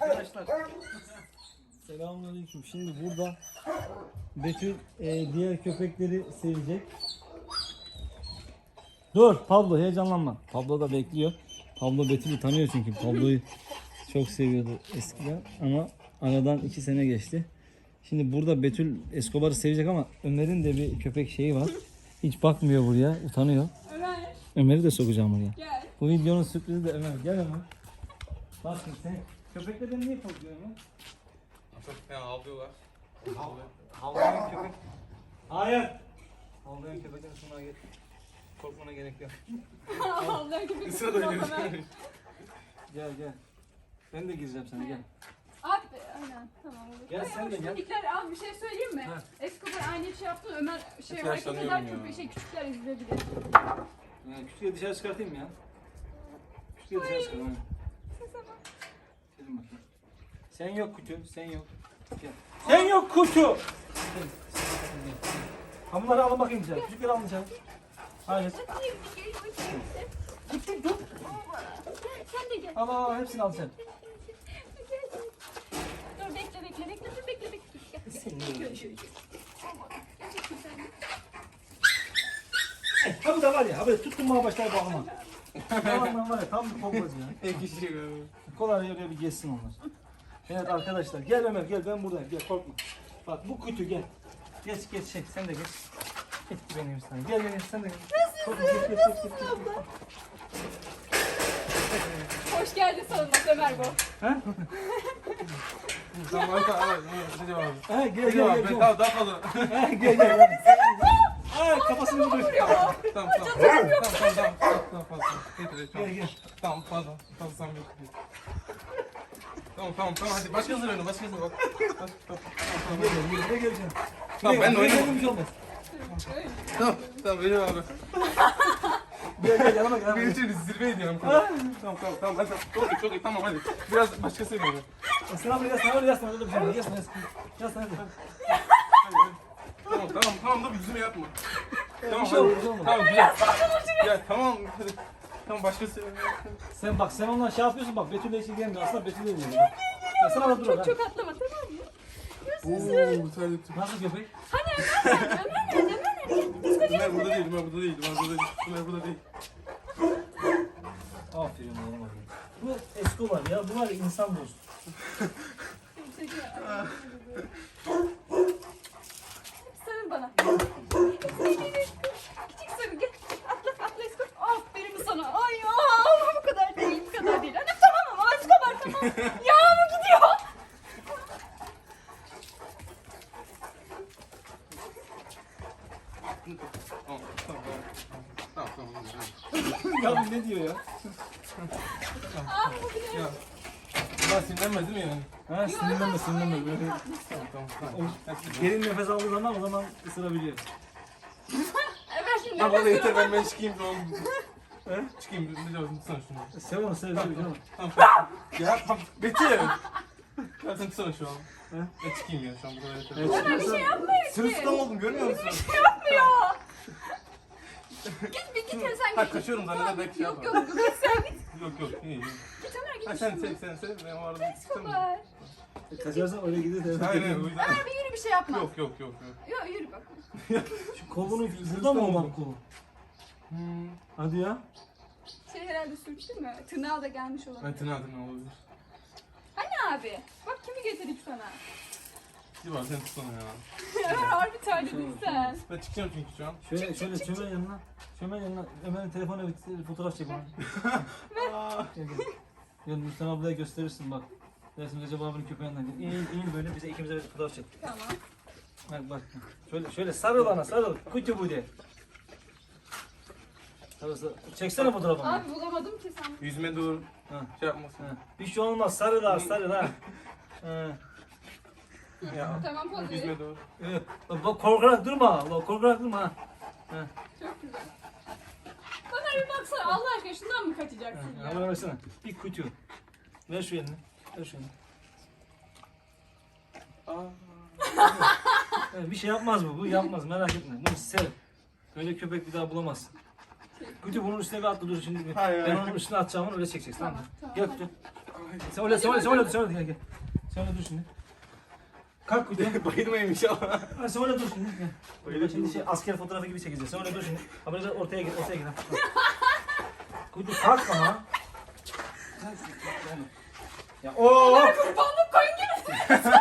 Arkadaşlar. Selamünaleyküm. Şimdi burada Betül e, diğer köpekleri sevecek. Dur Pablo heyecanlanma. Pablo da bekliyor. Pablo Betül'ü tanıyor çünkü. Pablo'yu çok seviyordu eskiden ama aradan iki sene geçti. Şimdi burada Betül Escobar'ı sevecek ama Ömer'in de bir köpek şeyi var. Hiç bakmıyor buraya, utanıyor. Ömer Ömer'i de sokacağım oraya. gel. Bu videonun sürprizi de Ömer. Gel Ömer. Bak şimdi sen köpeklerden niye korkuyorsun Ömer? Çok fena ağlıyorlar. Havlayan köpek. Hayır. Havlayan köpeklerin sonuna gel. Korkmana gerek yok. Allah'ın köpek Isra da Ömer. öyle. Gel gel. Ben de gireceğim sana gel. Abi aynen tamam olur. Gel Ay, sen de gel. bulduklar. Abi bir şey söyleyeyim mi? Ha. Escobar aynı bir şey yaptı Ömer şey Çok hareket yaşlanıyorum eder ya. köpeği şey küçükler izleyebilir. Yani küçüğü dışarı çıkartayım mı ya? Küçüğü dışarı çıkartayım. Gelin bakayım. Sen yok kutu, sen yok. Gel. Sen yok kutu. Hamurları alın bakayım dışarı. Küçükleri alın dışarı. Hayır. Gitti dur. Sen de gel. Al al hepsini al sen. Dur bekle bekle bekle dur bekle bekle. Gel, gel. Şöyle. Ha bu da var ya, ha böyle tuttum bana başlar bağlama. Tamam var ya, tam bir pompacı ya. Kişi galiba. Kolay oraya bir geçsin onlar. Evet arkadaşlar, gel Ömer gel ben buradayım, gel korkma. Bak bu kutu gel. Geç geç şey, sen de geç. Geç benim sana. Gel gel sen de gel. Korkma, geç, geç, geç, geç, geç, geç. Hoş geldin sonunda Ömer bu. Ha? Hadi abi. Ha gel gel gel. Daha daha. Ha gel gel. Ha kafasını vurdu. Tamam tamam. Tamam tamam tamam. Tamam fazla. Yeter yeter. Gel gel. Tamam fazla. Fazla sen yok. Tamam tamam tamam hadi başkasına oyna başkasına bak. Tamam tamam tamam. Gel gel gel gel. gel. Tamam ben de olmaz. Tamam tamam benim abi. Gel gel yanıma gel. Benim için zirve ediyorum. Tamam tamam tamam tamam hadi. Çok iyi çok iyi tamam hadi. Biraz başkası oyna. Sen abi yaslan öyle yaslan öyle bir şey. Yaslan yaslan. Yaslan hadi. Tamam tamam tamam da yüzüme yapma. Tamam Bir şey hadi. bir şey. Tamam güzel. Ya tamam hadi. Tamam başkası oyna. Sen bak sen ondan şey yapıyorsun bak Betül'le hiç ilgilenmiyor aslında Betül'le ilgileniyor. bak. Ya sen orada dur Çok çok atlama tamam mı? Ooo terledim. Nasıl köpek? Hani Ömer nerede? Ömer nerede? Ömer nerede? Biz koca Ömer burada değil, Ömer burada değil, Ömer burada değil. Ömer burada değil. Aferin oğlum. Bu Escobar ya bu var ya insan dostu. Sarıl bana. Küçük sarıl gel. Atla atla Escobar. Aferin sana. Ay ya ama bu kadar değil bu kadar değil. Anne tamam ama Escobar tamam. ya bu gidiyor. Tamam, tamam, tamam, tamam, tamam. ya bu ne diyor ya? Aa bu gidiyor. Ya, ben sinirlenmez değil mi yani? Ha sinirlenme sinirlenme. Böyle Tamam, tamam, tamam. derin nefes aldığı zaman o zaman ısırabiliyor. Ömer şimdi Tamam, valla yeter, ben, ben çıkayım, tamam. He? Çıkayım, ne diyorsun, tutsana şunu. Sev onu sev tabii canım. Tamam, tamam. Ya, tamam, Betül. Ya sen tutsana şu an. He? Ben çıkayım ya, şu an bu kadar yeter. Evet. Ömer bir şey yapmıyor ki. Sırılsıklam oldum, görmüyor musun? Yapmıyor. Git bir git sen Ha, git. kaçıyorum zanneder, belki şey Yok yapar. yok git sen git. Yok, yok, iyi, iyi. Ha, sen sev, sen ben o arada tutamıyorum. Escobar. Kaçarsan oraya gidiyor. Evet. Aynen, o yüzden. Ömer bir yürü bir şey yapma. Yok, yok, yok, yok. Yok yürü bak. Şu kolunu burada mı olan kolu? Hmm. Hadi ya. Şey herhalde sürçtü mü? Tırnağı da gelmiş olan. Ben tırnağı tırnağı olabilir. Hani abi? Bak kimi getirdik sana. Bir var, sen tutsana ya. Ömer harbi terledin sen. Ben çıkacağım çünkü şu an. Şöyle şöyle çömel yanına. Çömel yanına. Ömer'in telefonuna bir fotoğraf çek bana. Gel Gel Mustafa ablaya gösterirsin bak. Dersin Recep abinin köpeğinden. İyi iyi böyle bize ikimize bir fotoğraf çek. Tamam. Bak bak. Şöyle şöyle sarıl bana sarıl. Kutu bu de. Sarıl sarıl. Çeksene fotoğrafını. Abi bulamadım ki sen. Yüzüme doğru Ha. şey yapmasın. Ha. Bir şey olmaz sarıl ha sarıl ha. Ha. Ya. Tamam poz verin. Yüzüme doğru. Evet. Bak korkarak durma. Bak korkarak durma ha. Ha. Çok güzel. Ömer bir baksana Allah aşkına şundan mı kaçacaksın ya? Bana versene. Bir kutu. Ver şu elini. Ver şu elini. Aa. Evet, bir şey yapmaz bu. Bu yapmaz merak etme. Bunu sev. Böyle köpek bir daha bulamazsın. Kutu bunun üstüne bir atla dur şimdi. Hayır, ben hayır. onun üstüne atacağım onu öyle çekeceksin tamam mı? Tamam, Gel kutu. Sen öyle, sen öyle, sen öyle, sen öyle, gel gel. Sen öyle dur şimdi. Kalk kuyuda. Bayılmayayım inşallah. Ha, sen öyle dur şimdi. Gel. Böyle şimdi şey asker fotoğrafı gibi çekeceğiz. Sen öyle dur şimdi. Ha böyle ortaya gir, ortaya gir. ha. Kuyuda kalk ama. Kalk, kalk, Ya ooo. Kurbanlık koyun gibi.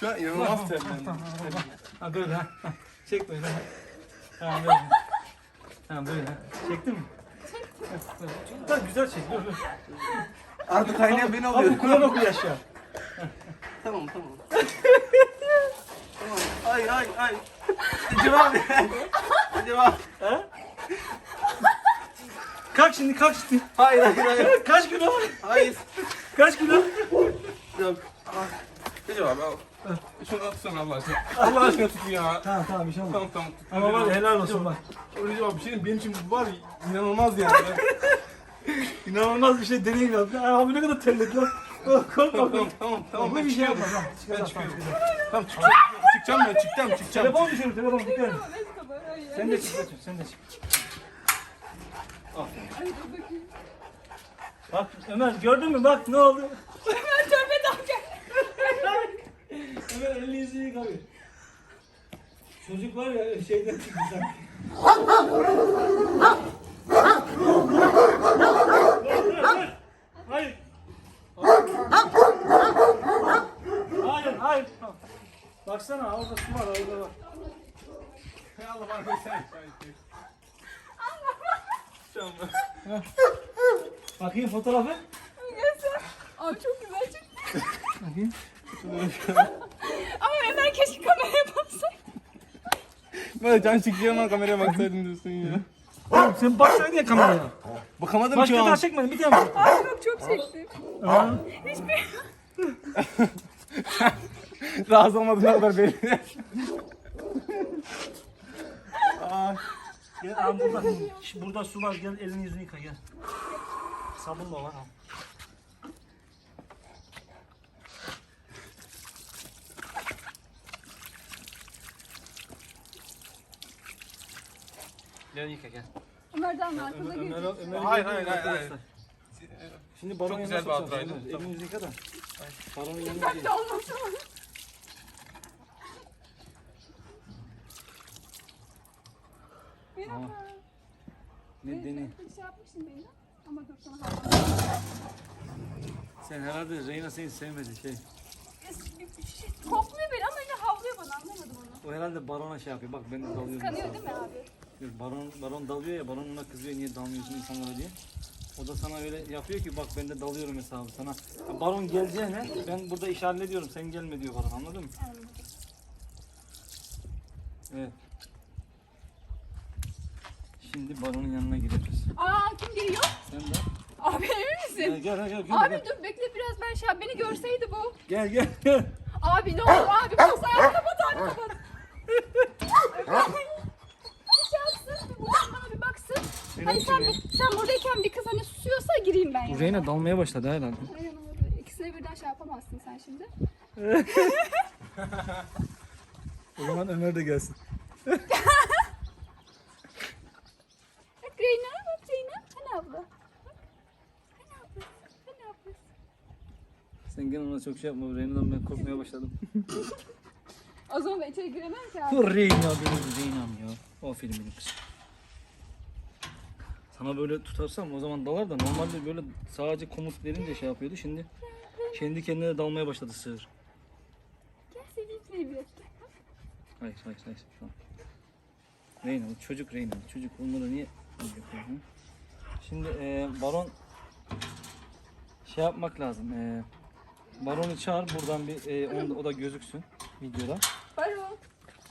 Şu an inanılmaz terlendim. Ha böyle ha. Çek böyle. ha. Tamam böyle. Tamam böyle. Çektin mi? Çektim. Güzel, güzel çek. Dur dur. Artık kaynayan beni Abi alıyor. kulağına koy aşağı. Tamam tamam. tamam. Ay ay ay. Cevap. Cevap. Ha? Kalk şimdi kalk şimdi. Hayır hayır hayır. Kaç kilo? Hayır. Kaç kilo? Yok. Ah. Ne cevap al. Şunu atsana Allah aşkına. Allah aşkına tut ya. Tamam tamam olmaz. Tamam tamam. Ama var ya helal olsun bak. Öyle cevap bir şey benim için bu var ya, inanılmaz yani. İnanılmaz bir şey deneyim yaptı. Ay, Abi ne kadar terledi lan. Korkma tamam korkma. tamam tamam. Bu Ben bir şey çıkıyorum. yapma. Tamam Ben. Tamam, çıkıyorum. çıkacağız. Tamam çıkacağım. Çıkacağım ben çıkacağım çıkacağım. Telefon düşürür telefon dikkat et. Sen de çık Betül sen de çık. Bakayım. Bak Ömer gördün mü bak ne oldu? Ömer tövbe dalga. Ömer elini yüzünü yıkamıyor. Çocuk var ya şeyden çıktı sanki. Hayır. Hayır, hayır. Baksana orada su var, orada. Ya Allah bana Tamam. Bakayım fotoğrafı. Göster. Abi çok güzel çıktı. Bakayım. Ama Ömer keşke kameraya baksaydı. Böyle can çıkacağım ama kameraya baksaydın diyorsun ya. Oğlum sen baksaydın ya kameraya. Bakamadım Başka ki daha an. çekmedin, bir tane? Abi yok çok çektim. Aa. Hiçbir... Razı olmadığına kadar belli. Ay. Gel abi burada, Şş, burada su var, gel elini yüzünü yıka gel. Sabun da var ha. Gel yıka gel. Ömer'den arkada Ömer, gelecek. Ömer, Hayır, hayır, hayır, hayır. Şimdi baron Çok yanına güzel bir sokacağız. hatıraydı. Elini yüzünü yıka da. Baronun yanına Ben gel. de olmasın. Merhaba. Ne deney? Bir şey yapmışsın beni. Ama dur sana hava. Sen herhalde Reyna seni sevmedi şey. Kokluyor beni ama yine havlıyor bana anlamadım onu. O herhalde barona şey yapıyor. Bak ben de dalıyorum. Kanıyor mesela. değil mi abi? Yok, Baron, baron dalıyor ya, baron ona kızıyor niye dalmıyorsun insanlara diye. O da sana öyle yapıyor ki bak ben de dalıyorum hesabı sana. Ya baron geleceğine ben burada iş hallediyorum sen gelme diyor baron anladın mı? Anladım. Evet. Şimdi baronun yanına gidiyoruz. Aa kim geliyor? Sen de. Abi emin Gel misin? gel gel gel. Abi gel. dur bekle biraz ben şey beni görseydi bu. Gel gel gel. Abi ne oldu abi bas ayağı kapat abi kapat. Hani sen, sen buradayken bir kız hani susuyorsa gireyim ben Bu. Reyna dalmaya başladı herhalde. Aynen oldu. İkisine birden şey yapamazsın sen şimdi. O zaman Ömer de gelsin. Bak Reyna bak Reyna. Hani abla. Bak. Hani abla. Hani abla. Sen gene ona çok şey yapma. Reyna'dan ben korkmaya başladım. O zaman ben içeri giremem ki abi. Bu Reyna benim Reyna'm ya. O filmin kız. Sana böyle tutarsam o zaman dalar da normalde böyle sadece komut verince şey yapıyordu. Şimdi kendi kendine dalmaya başladı sığır. Gel seni bir. Hayır hayır hayır. Tamam. Reyna bu çocuk Reyna. Çocuk olmadan niye yapıyor? Şimdi e, baron şey yapmak lazım. E, baronu çağır buradan bir e, onu o da gözüksün videoda. Baron.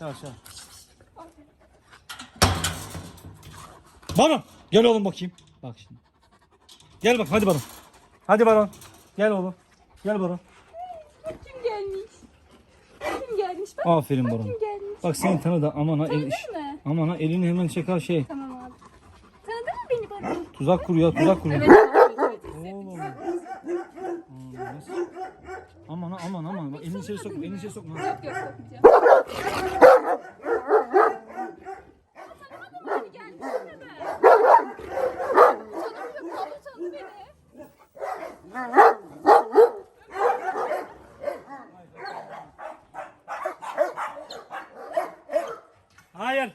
Yavaş yavaş. Baron gel oğlum bakayım. Bak şimdi. Gel bak hadi Baron. Hadi Baron. Gel oğlum. Gel Baron. Kim gelmiş. Kim gelmiş bak. Aferin Bak Baron. kim gelmiş. Bak seni tanıdı aman ha. El, Tanıdın mı? aman ha elini hemen çeker şey. Tamam abi. Tanıdın mı beni Baron? Tuzak kuruyor tuzak kuruyor. Evet içeri sok, elini içeri sokma. Yok yok sokmayacağım. Hayır.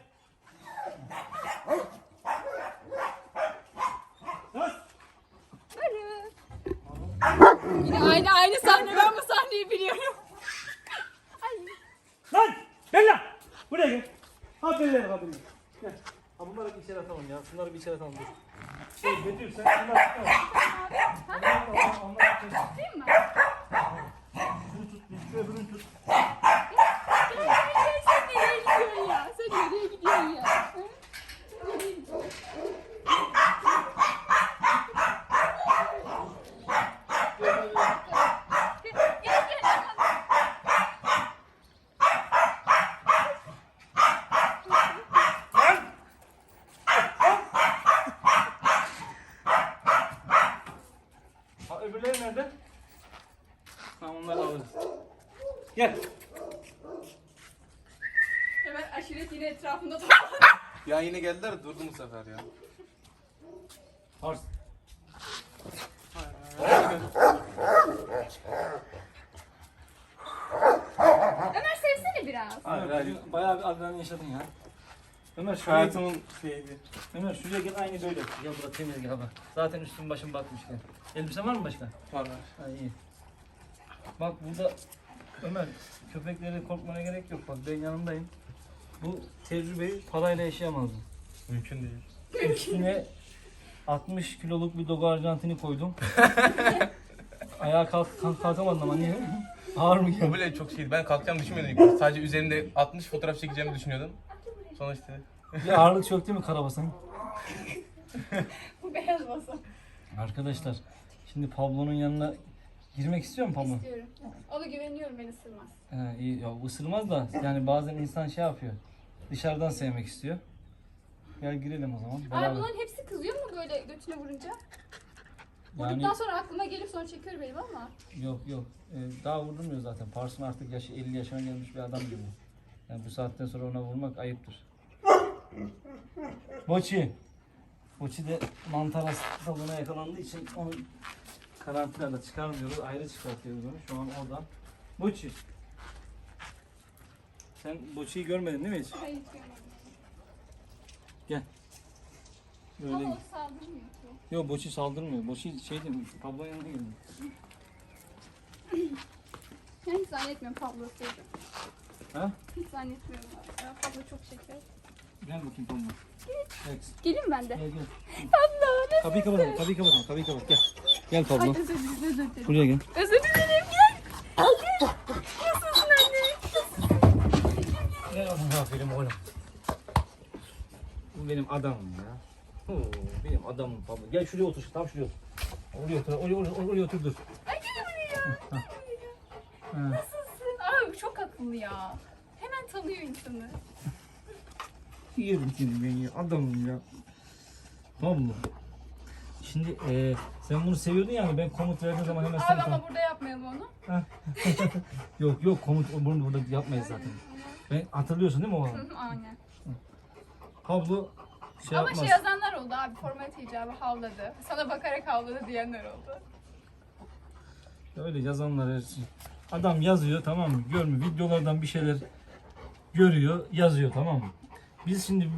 Yine aynı aynı sahne ben bu sahneyi biliyorum. Buraya gel. Bak Bella. Gel. Ha bunları bir içeri atalım ya. Şunları bir içeri atalım dur. Şey Betül sen şunları tut. Onları onları onları tut. Değil mi? Şunu tut, bir şu öbürünü tut. Sen nereye gidiyorsun ya? Sen nereye gidiyorsun ya? Hı? Sen nereye gidiyorsun? Gel, gel, gel. Ha öbürleri nerede? Tamam onları alırız. Gel. Hemen aşiret yine etrafında toplandı. Ya yine geldiler durdu bu sefer ya. Pars. Ömer sevsene biraz. Hayır, hayır. Bayağı bir adrenalin yaşadın ya. Ömer şuraya. Hayatımın şeydi. Ömer şuraya gel aynı böyle. Gel burada temiz gel bak. Zaten üstüm başım batmış gel. Elbise var mı başka? Var var. Ha iyi. Bak burada Ömer köpeklere korkmana gerek yok bak ben yanındayım. Bu tecrübeyi parayla yaşayamazdım. Mümkün değil. Üstüne 60 kiloluk bir Dogo Arjantin'i koydum. Ayağa kalk, kalk kalkamadım ama niye? Ağır mı O geldi? bile çok şeydi. Ben kalkacağım düşünmüyordum. Sadece üzerinde 60 fotoğraf çekeceğimi düşünüyordum. Sonra işte Bir ağırlık çöktü mü karabasan? Bu beyaz masa. Arkadaşlar şimdi Pablo'nun yanına girmek istiyor mu Pablo? İstiyorum. Ona güveniyorum beni ısırmaz. He, iyi. Ya, ısırmaz da yani bazen insan şey yapıyor. Dışarıdan sevmek istiyor. Gel girelim o zaman. Ay Beraber. bunların hepsi kızıyor mu böyle götüne vurunca? Yani Vurduktan sonra aklıma gelip sonra çekiyor benim ama. yok yok. Ee, daha vurdurmuyor zaten. Parson artık yaşı 50 yaşına gelmiş bir adam gibi. Yani bu saatten sonra ona vurmak ayıptır. Boçi. Boçi de mantar hastalığına yakalandığı için onu karantinada çıkarmıyoruz. Ayrı çıkartıyoruz onu. Şu an orada. Boçi. Sen Boçi'yi görmedin değil mi hiç? Hayır görmedim. Böyle Ama o saldırmıyor ki. Yok Boçi saldırmıyor. Boçi şey değil mi? Pablo yanına geldi. Ben hiç zannetmiyorum Pablo sevdim. Ha? Hiç zannetmiyorum. Pablo çok şeker. Gel bakayım Pablo. Gel. Gelin ben de. Gel gel. Pablo ne? Kapıyı kapatalım. Kapıyı kapatalım. Kapıyı kapat. Gel. Gel Pablo. özür dilerim özür dilerim. Buraya gel. Özür dilerim gel. Gel. Nasılsın anne? Gel oğlum. Aferin oğlum. Bu benim adamım ya. Oo, benim adamım Pablo. Gel şuraya otur. Tam şuraya otur. Oraya otur. Oraya, oraya, oraya otur dur. Ay gel buraya. Gel buraya. Nasılsın? Ay çok akıllı ya. Hemen tanıyor insanı. Yerim seni ben ya. Adamım ya. Pablo. Şimdi e, sen bunu seviyordun yani ben komut verdiğim zaman hemen Abi ama burada yapmayalım onu. Yok yok komut bunu burada yapmayız zaten. Ben hatırlıyorsun değil mi o an? Aynen. Pablo şey Ama yapmaz. şey yazanlar oldu abi formalite icabı havladı. Sana bakarak havladı diyenler oldu. Öyle yazanlar her şey. Adam yazıyor tamam mı? Görmüyor. Videolardan bir şeyler görüyor, yazıyor tamam mı? Biz şimdi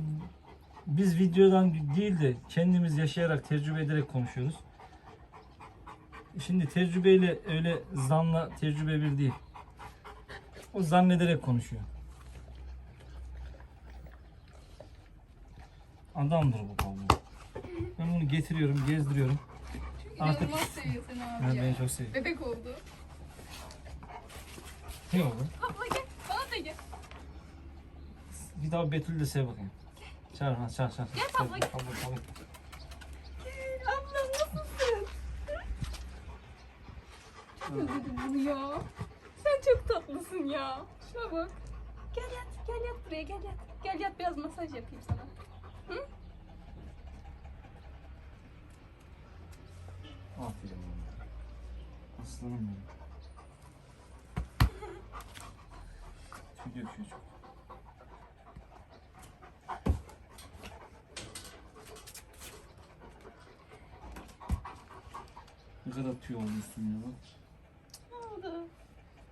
biz videodan değil de kendimiz yaşayarak, tecrübe ederek konuşuyoruz. Şimdi tecrübeyle öyle zanla tecrübe bir değil. O zannederek konuşuyor. Adamdır bu Pablo. Ben bunu getiriyorum, gezdiriyorum. Artık- İnanılmaz seviyor seni abi Ben ya. beni çok seviyorum. Bebek oldu. Ne oldu? Abla gel. Bana da gel. Bir daha Betül'ü de sev bakayım. Çağır ha çağır çağır. Gel abla, gel. Abla, abla. Gel. Ablam nasılsın? Çok özledim bunu ya. Sen çok tatlısın ya. Şuna bak. Gel yat. Gel yat buraya gel yat. Gel yat biraz masaj yapayım sana. Hı? Aferin oğlum. Aslanım benim. Çocuk çocuk. Ne kadar tüy oldu üstüne ya bak. Ne oldu?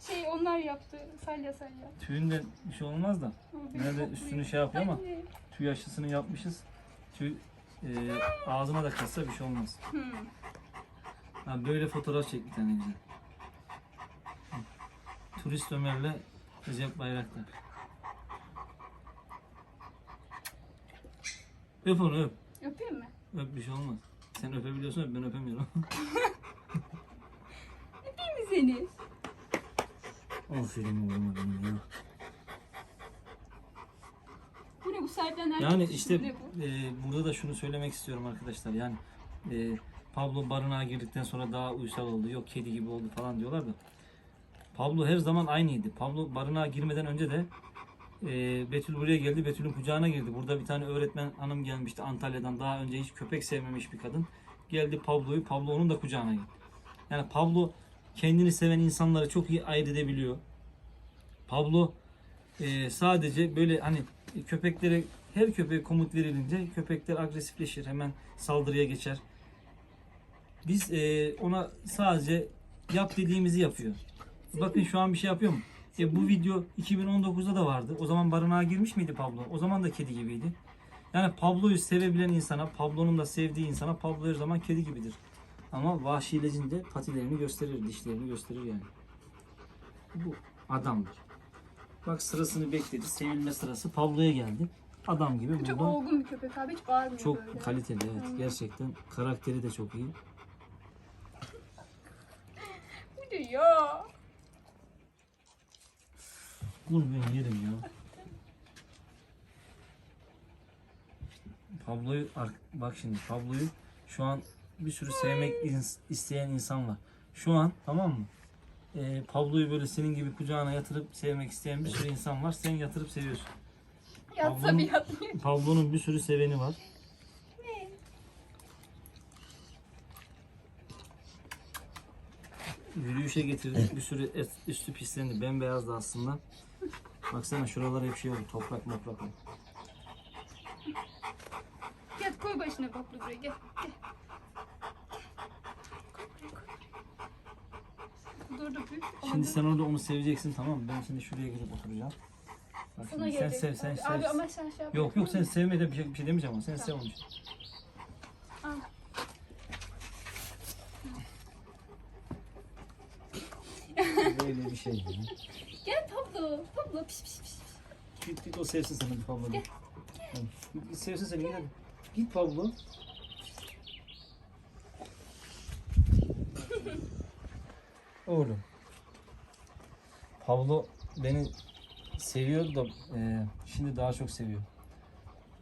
Şey onlar yaptı. Salya salya. Tüyünde bir şey olmaz da. Nerede kokluyor. üstünü şey yapıyor ama Anne. tüy aşısını yapmışız. Tüy e, ağzına da kaçsa bir şey olmaz. Hmm. Ha, böyle fotoğraf çek bir tane güzel. Turist Ömer'le Recep Bayraktar. Öp onu öp. Öpeyim mi? Öp bir şey olmaz. Sen öpebiliyorsun öp ben öpemiyorum. Seni? Aferin oğlum benim ya. Bu ne bu sahiplenen Yani erkek işte ne bu? e, burada da şunu söylemek istiyorum arkadaşlar. Yani e, Pablo barınağa girdikten sonra daha uysal oldu. Yok kedi gibi oldu falan diyorlar da. Pablo her zaman aynıydı. Pablo barınağa girmeden önce de e, Betül buraya geldi. Betül'ün kucağına girdi. Burada bir tane öğretmen hanım gelmişti Antalya'dan. Daha önce hiç köpek sevmemiş bir kadın. Geldi Pablo'yu. Pablo onun da kucağına girdi. Yani Pablo kendini seven insanları çok iyi ayırt edebiliyor. Pablo e, sadece böyle hani köpeklere her köpeğe komut verilince köpekler agresifleşir. Hemen saldırıya geçer. Biz e, ona sadece yap dediğimizi yapıyor. Bakın şu an bir şey yapıyor mu? E, bu video 2019'da da vardı. O zaman barınağa girmiş miydi Pablo? O zaman da kedi gibiydi. Yani Pablo'yu sevebilen insana, Pablo'nun da sevdiği insana Pablo her zaman kedi gibidir. Ama vahşileşince patilerini gösterir, dişlerini gösterir yani. Bu adamdır. Bak sırasını bekledi. Sevilme sırası Pablo'ya geldi. Adam gibi Çok burada. olgun bir köpek abi hiç bağırmıyor Çok böyle. kaliteli evet. Gerçekten karakteri de çok iyi. Bu ne ya? Dur ben yerim ya. Pablo'yu bak şimdi Pablo'yu şu an bir sürü sevmek isteyen insan var. Şu an tamam mı? Ee, Pablo'yu böyle senin gibi kucağına yatırıp sevmek isteyen bir sürü insan var. Sen yatırıp seviyorsun. Ablam- bir yatmıyor. Pablo'nun bir sürü seveni var. Yürüyüşe getirdik. Bir sürü et, üstü pislendi. Bembeyazdı aslında. Baksana şuralar hep şey oldu. Toprak moprak oldu. Gel koy başına bak buraya gel. Gel. Dur dur büyük. Şimdi sen orada onu seveceksin tamam mı? Ben şimdi şuraya gidip oturacağım. Bak Sana şimdi sen gelecek. sev sen sev. Abi ama sen şey yap. Yok yok sen sevmeden bir şey, bir şey demeyeceğim ama sen sev onu. Al. Böyle bir şey. yani. Gel Pablo. Pablo piş piş piş. Git git o sevsin seni bir Pablo. Git, git sevsin seni git hadi. Git Pablo. Oğlum. Pablo beni seviyordu da e, şimdi daha çok seviyor.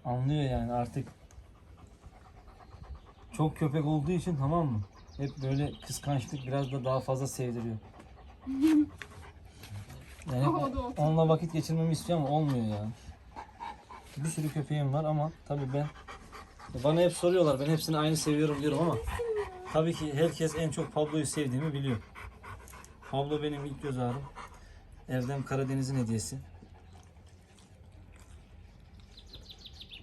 Anlıyor yani artık çok köpek olduğu için tamam mı? Hep böyle kıskançlık biraz da daha fazla sevdiriyor. Yani onunla vakit geçirmemi istiyor ama olmuyor ya. Bir sürü köpeğim var ama tabii ben bana hep soruyorlar ben hepsini aynı seviyorum diyorum ama tabii ki herkes en çok Pablo'yu sevdiğimi biliyor. Pablo benim ilk göz ağrım. Erdem Karadeniz'in hediyesi.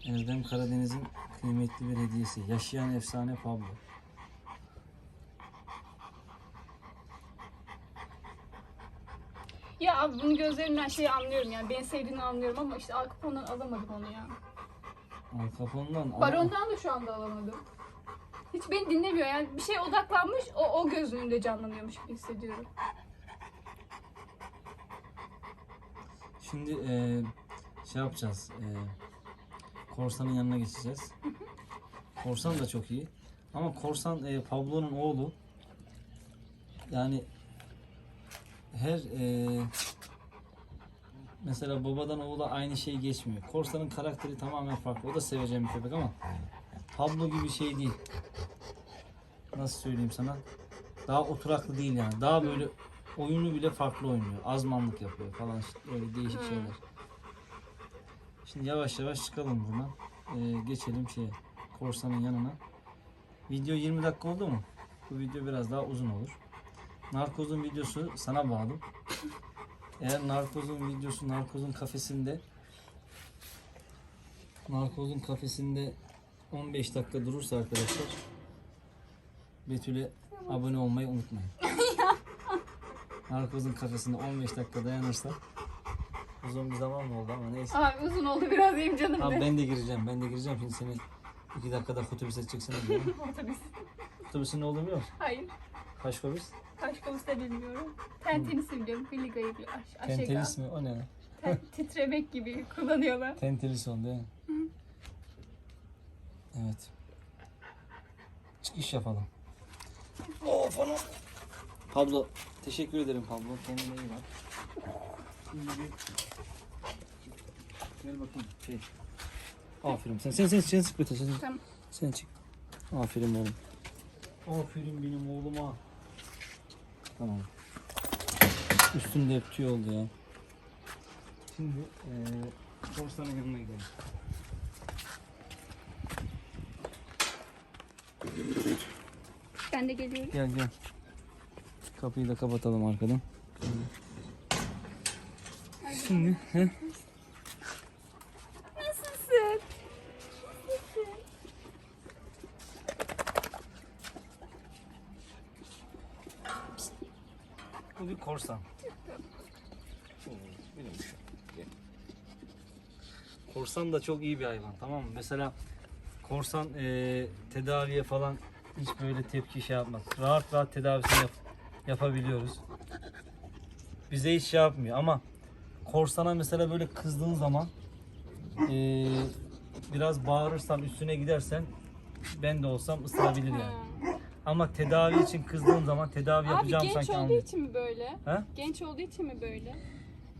Erdem Karadeniz'in kıymetli bir hediyesi. Yaşayan efsane Pablo. Ya abi bunu gözlerinden şey anlıyorum yani. Beni sevdiğini anlıyorum ama işte arka fondan alamadım onu ya. Al kafandan. al. Baron'dan da şu anda alamadım. Hiç beni dinlemiyor yani bir şey odaklanmış o, o göz önünde canlanıyormuş gibi hissediyorum. Şimdi eee, şey yapacağız. eee, Korsan'ın yanına geçeceğiz. Korsan da çok iyi. Ama Korsan eee, Pablo'nun oğlu. Yani her eee, mesela babadan oğula aynı şey geçmiyor. Korsan'ın karakteri tamamen farklı. O da seveceğim bir köpek ama Pablo gibi şey değil. Nasıl söyleyeyim sana? Daha oturaklı değil yani. Daha böyle oyunu bile farklı oynuyor. Azmanlık yapıyor falan işte öyle değişik Hmm. şeyler. Şimdi yavaş yavaş çıkalım buradan. Ee, geçelim şeye. Korsanın yanına. Video 20 dakika oldu mu? Bu video biraz daha uzun olur. Narkozun videosu sana bağlı. Eğer narkozun videosu narkozun kafesinde narkozun kafesinde 15 dakika durursa arkadaşlar Betül'e abone olmayı unutmayın. Narkozun kafesinde 15 dakika dayanırsa uzun bir zaman mı oldu ama neyse. Abi uzun oldu biraz benim canım Abi be. ben de gireceğim. Ben de gireceğim. Şimdi seni iki dakikada otobüse çıksana diyorum. Otobüs. Otobüsün ne olduğunu biliyor musun? Hayır. Kaşkovis. Kaşkovis de bilmiyorum. Tentenisi biliyorum. Filigayı biliyorum. Aş. Tentelis mi? O ne? Ten- titremek gibi kullanıyorlar. Tentelis oldu değil mi? Evet. Çıkış yapalım. Of anam. Pablo. Teşekkür ederim Pablo. Kendine iyi bak. Şimdi bir... Gel bakayım. Şey. Aferin. Sen sen sen sen sık sen. Tamam. Sen çık. Aferin oğlum. Aferin benim oğluma. Tamam. Üstümde hep tüy oldu ya. Şimdi eee korsanın yanına gidelim. Ben de geliyorum. Gel gel. Kapıyı da kapatalım arkadan. Şimdi he? Nasılsın? bu bir korsan. Benim şu. Gel. Korsan da çok iyi bir hayvan tamam mı? Mesela korsan eee, tedaviye falan hiç böyle tepki şey yapmaz. Rahat rahat tedavisini yap- yapabiliyoruz. Bize hiç şey yapmıyor ama korsana mesela böyle kızdığın zaman eee, biraz bağırırsan üstüne gidersen ben de olsam ısırabilir yani. Ama tedavi için kızdığım zaman tedavi Abi yapacağım genç sanki olduğu anlıyor. için mi böyle? He? Genç olduğu için mi böyle?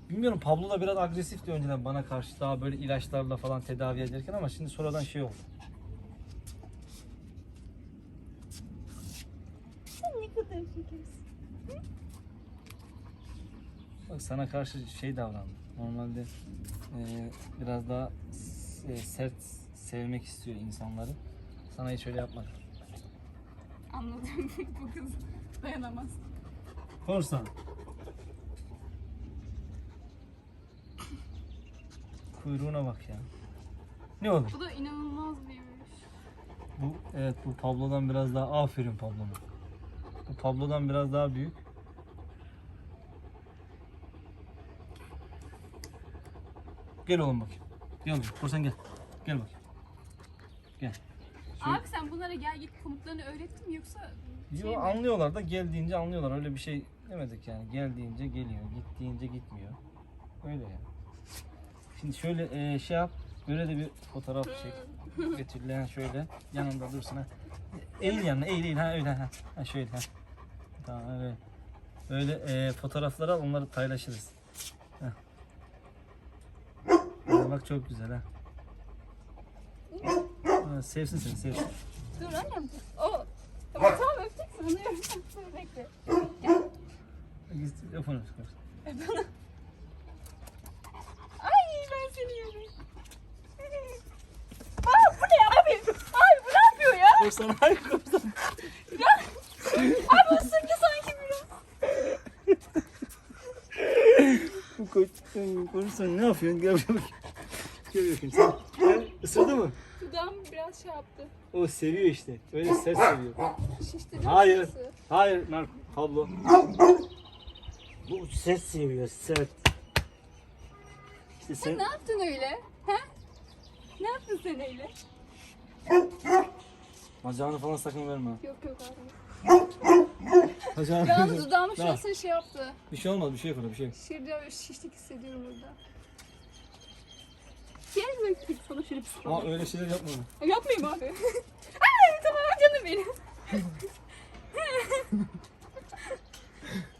Bilmiyorum Pablo da biraz agresifti önceden bana karşı daha böyle ilaçlarla falan tedavi ederken ama şimdi sonradan şey oldu. Şekersin. Bak sana karşı şey davrandı. Normalde eee, biraz daha e, sert sevmek istiyor insanları. Sana hiç öyle yapmadı. Anladım. Bu kız dayanamaz. Korsan. Kuyruğuna bak ya. Ne olur? Bu da inanılmaz büyümüş. Bu evet bu Pablo'dan biraz daha aferin Pablo'ma. Bu Pablo'dan biraz daha büyük. Gel oğlum bakayım. Gel bakayım. Korsan gel. Gel bakayım. Gel. Abi sen bunlara gel git komutlarını öğrettin mi yoksa Yo, Şey mi? anlıyorlar da geldiğince anlıyorlar. Öyle bir şey demedik yani. Geldiğince geliyor, gittiğince gitmiyor. Öyle yani. Şimdi şöyle e, şey yap. Böyle de bir fotoğraf çek. Betül'le şöyle yanında dursun ha. Eğil yanına, eğil eğil ha öyle ha. Ha şöyle ha. Tamam öyle. Böyle e, fotoğrafları al onları paylaşırız. Heh. Ha, bak çok güzel ha. Ha, sevsin seni sevsin. Dur annem. O. Tamam tamam öpeceksin anlıyorum. Dur bekle. Git, Öpün öpün. Ay ben seni yerim. Aa bu ne abi? Abi bu ne Korsan hayır korsan. Abi ısırdı sanki biraz. Bu koç, korsan ne yapıyorsun? Gel bakayım. Gel bakayım sen. Gel. Isırdı mı? Dudağım biraz şey yaptı. O seviyor işte. Öyle ses seviyor. Şişti değil mi Hayır. Hayır Nark Pablo. Bu ses seviyor ses. İşte Sen sen ne yaptın öyle? He? Ne yaptın sen öyle? Bacağını falan sakın verme. Yok yok abi. Bacağını Yalnız dudağımın Ne? şurasını şey yaptı. Bir şey olmaz bir şey yok orada bir şey. Şurada böyle şişlik hissediyorum burada. Gel bakayım sana şöyle bir Aa sıvı. öyle şeyler yapma. Yapmayayım abi. Ay tamam canım benim.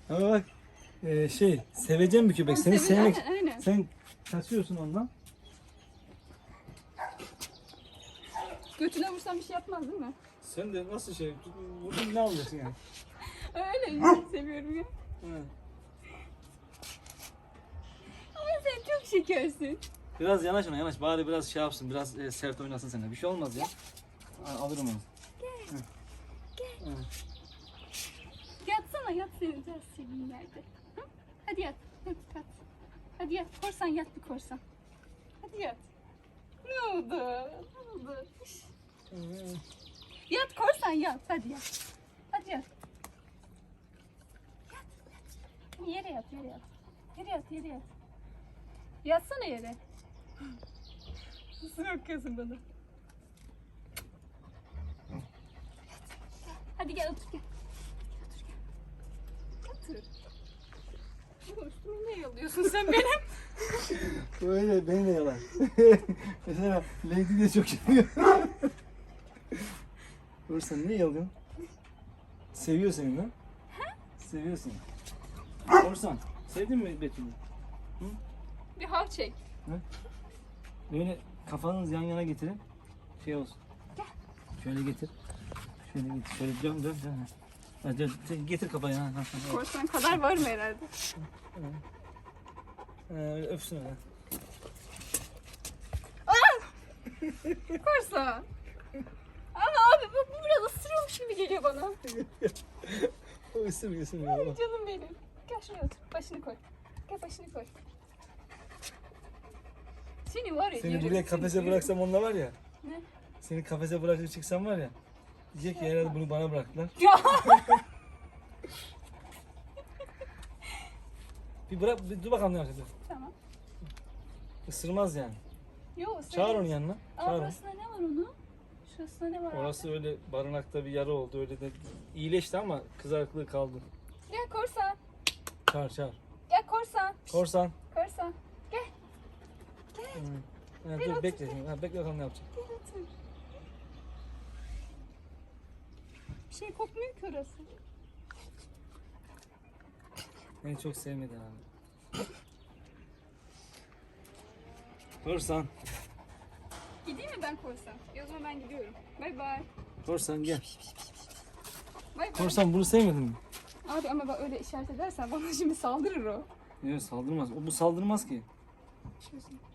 Ama bak e, şey seveceğim bir köpek. Seni sevmek. aynen. Sen kaçıyorsun ondan. Götüne vursam bir şey yapmaz değil mi? Sen de nasıl şey vurdun ne alacaksın yani? Öyle seviyorum ya. Hı. Ama sen çok şekersin. Biraz yanaş ona yanaş. Bari biraz şey yapsın. Biraz e, sert oynasın seninle. Bir şey olmaz ya. Ha, alırım onu. Yatsana yat biraz seveyim yerde. Hı? Hadi yat. Hadi yat. Hadi yat. Korsan yat bir korsan. Hadi yat. Ne oldu? Ne oldu? Üş. Yat korsan yat. Hadi yat. Hadi yat. Yat. yat. Yere yat. Yere yat. Yere yat. Yere yat. Yatsana yere. Nasıl bakıyorsun bana? Hadi gel otur gel. Otur gel. Oğlum üstüme ne yalıyorsun sen benim? Öyle beni de yalar. Mesela Lady de çok seviyor. Korsan niye yalıyorsun? Seviyor seni lan. Seviyor seni. Korsan sevdin mi Betül'ü? Bir hav çek. Böyle kafanız yan yana getirin. Şey olsun. Şöyle getir. Şöyle getir. Şöyle dön dön dön. Ha, dön, dön, Getir kafayı. Ha, ha, ha. Korsan kadar var mı herhalde? Ha, öyle öpsün öyle. Korsan. Ama bu, biraz ısırıyormuş gibi geliyor bana. O ısırmıyor ısırmıyor. Ay canım benim. Gel şuraya otur. Başını koy. Gel başını koy. Seni var ya. Seni yerim, buraya kafese bıraksam onunla var ya. Ne? Seni kafese bırakıp çıksam var ya. Diyecek ki herhalde bunu bana bıraktılar. Ya. Bir bırak, bir dur bakalım ne yapacak. tamam. Isırmaz yani. Yo, Çağır onu yanına. Çağır onu. burasında ne var onun? Şurasında ne var? abi? Orası öyle barınakta bir yara oldu. Öyle de iyileşti ama kızarıklığı kaldı. Gel korsan. Çağır çağır. Gel korsan. Korsan. Korsan. Gel. Ha, Gel dur otur. bekle. şimdi. Ha, bekle bakalım ne yapacak. Gel otur. Bir şey kokmuyor ki orası. Beni çok sevmedi abi. Korsan. Gideyim mi ben korsan? E o zaman ben gidiyorum. Bay bay. Korsan gel. Bay bay. Korsan bunu sevmedin mi? Abi ama bak öyle işaret edersen bana şimdi saldırır o. Yok saldırmaz. O bu saldırmaz ki.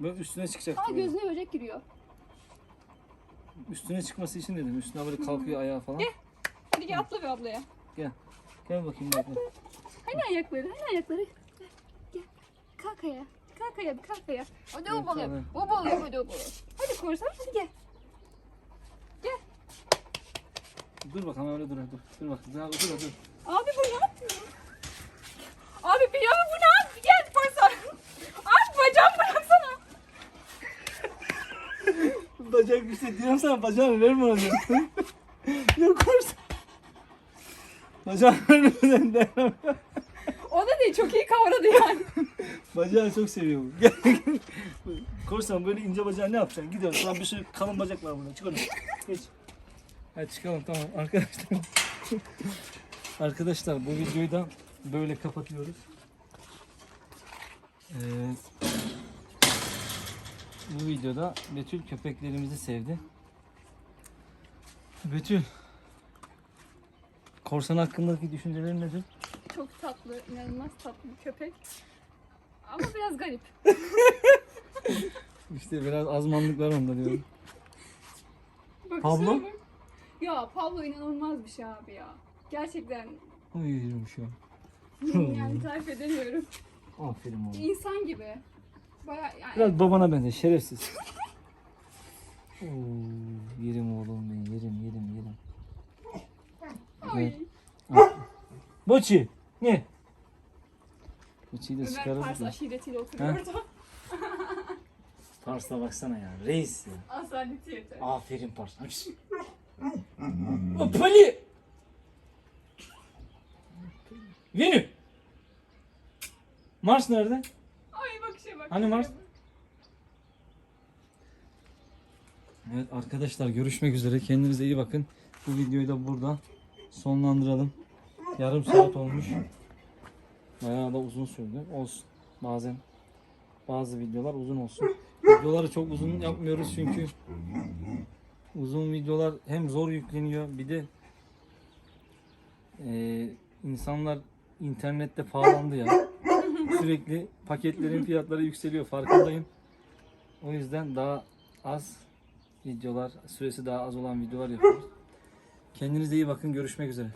Böyle üstüne çıkacak. Ha böyle. gözüne böcek giriyor. Üstüne çıkması için dedim. Üstüne böyle kalkıyor ayağı falan. Gel. Hadi gel atla bir ablaya. Gel. Gel bakayım bekle. Hani ayakları? Hani ayakları? Gel. Kalk ayağa. Kalk ayağa bir kalk ayağa. Hadi o balığı. O balığı hadi o balığı. Hadi korsan hadi gel. Gel. Dur bakalım öyle dur dur. Dur bak. Daha dur dur. Abi bu ne yapıyor? Abi bir ya bu ne yapıyor? Gel korsan. Abi bacağımı bıraksana. Bacak işte diyorum sana bacağını verme ona diyorum. Yok korsan. Bacağını verme sen de. O da değil çok iyi kavradı yani. Bacağını çok seviyor bu. Gel gel. Korsan böyle ince bacağı ne yapacaksın? Gidiyoruz. Lan bir sürü kalın bacak var burada. Çıkalım. Geç. Hadi çıkalım tamam arkadaşlar. arkadaşlar bu videoyu da böyle kapatıyoruz. Ee, bu videoda Betül köpeklerimizi sevdi. Betül. Korsan hakkındaki düşüncelerin nedir? Çok tatlı, inanılmaz tatlı bir köpek. Ama biraz garip. İşte biraz azmanlık var onda diyorum. Bakışlara Pablo? bak. Ya Pablo inanılmaz bir şey abi ya. Gerçekten Uyuyorum şu an. yani tarif edemiyorum. Aferin oğlum. İnsan gibi. Baya yani Biraz babana benziyor şerefsiz. Oo, yerim oğlum ben yerim yerim yerim. Ay. Boçi ne? Boçi'yi de Ömer çıkarırız Pars da. aşiretiyle oturuyor Ha? orada. Pars'a baksana ya reis ya. Asaleti yeter. Aferin Pars. Hoppali. Venü. Mars nerede? Ay bakışa bak. Hani Mars? Evet arkadaşlar görüşmek üzere. Kendinize iyi bakın. Bu videoyu da burada sonlandıralım. Yarım saat olmuş. Bayağı da uzun sürdü. Olsun. Bazen bazı videolar uzun olsun. Videoları çok uzun yapmıyoruz çünkü uzun videolar hem zor yükleniyor bir de eee, insanlar internette pahalandı ya. Sürekli paketlerin fiyatları yükseliyor farkındayım. O yüzden daha az videolar, süresi daha az olan videolar yapıyoruz. Kendinize iyi bakın. Görüşmek üzere.